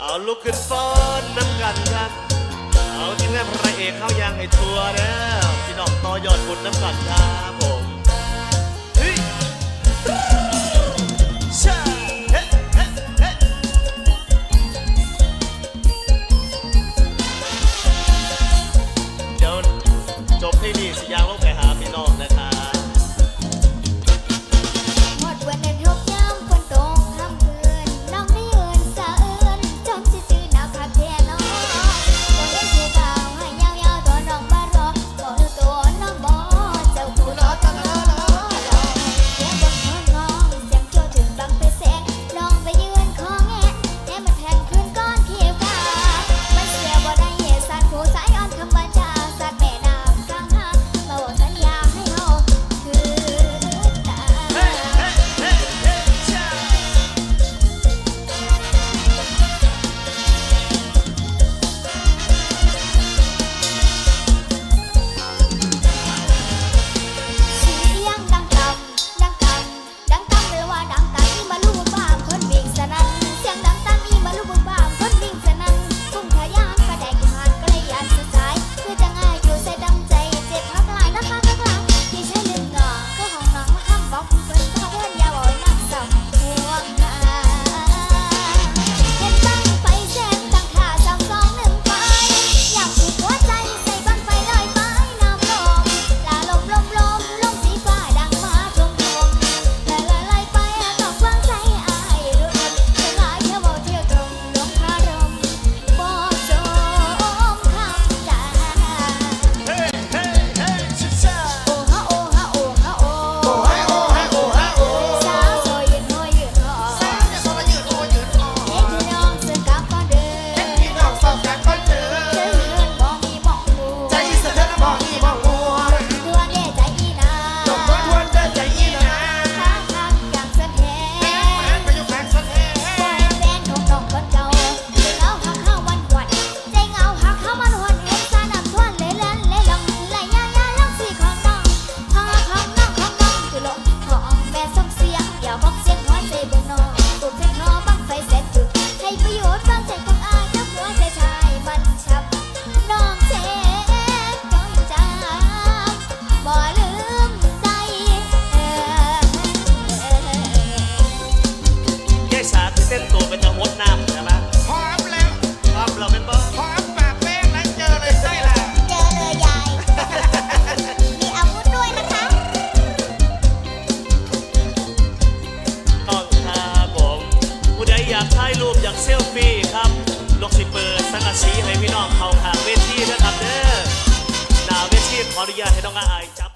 เอาลุกขึ้นฟ้อนน้ำกันครับ เอาที่แม่พระเอกเข้ายางให้ทัวร์แล้วพี่น้องต่อยอดบุญน้ำกันครับผมิเปิดสังกะสีให้พี่น้องเขาทางเวทีนะครับเด้อหนาเวทีขออนุญาตให้น้องอาอายจับ